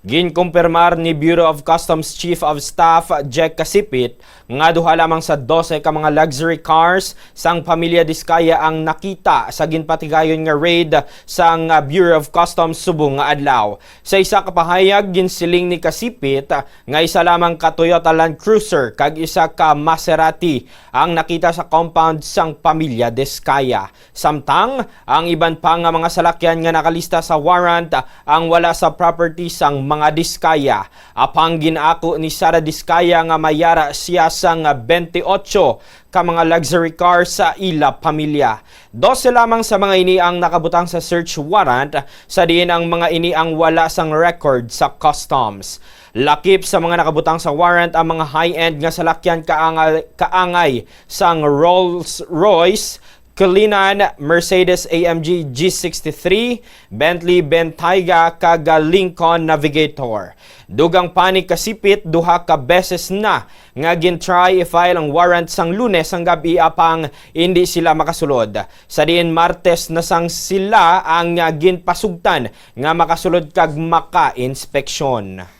Ginkumpirmar ni Bureau of Customs Chief of Staff Jack Kasipit nga duha lamang sa 12 ka mga luxury cars sang pamilya Diskaya ang nakita sa ginpatigayon nga raid sang uh, Bureau of Customs subong nga adlaw. Sa isa ka pahayag ginsiling ni Kasipit nga isa lamang ka Toyota Land Cruiser kag isa ka Maserati ang nakita sa compound sang pamilya Diskaya. Samtang ang iban pa nga mga salakyan nga nakalista sa warrant ang wala sa property sang mga Diskaya. Apang ginako ni Sara Diskaya nga mayara siya sang 28 ka mga luxury car sa ila pamilya. 12 lamang sa mga ini ang nakabutang sa search warrant sa diin ang mga ini ang wala sang record sa customs. Lakip sa mga nakabutang sa warrant ang mga high-end nga salakyan kaangay, kaangay sang Rolls-Royce, Kulinan, Mercedes AMG G63, Bentley Bentayga kag Lincoln Navigator. Dugang panik kasipit duha ka beses na nga gin-try i-file ang warrant sang Lunes ang gabi apang hindi sila makasulod. Sa diin Martes na sang sila ang ginpasugtan nga makasulod kag maka-inspeksyon.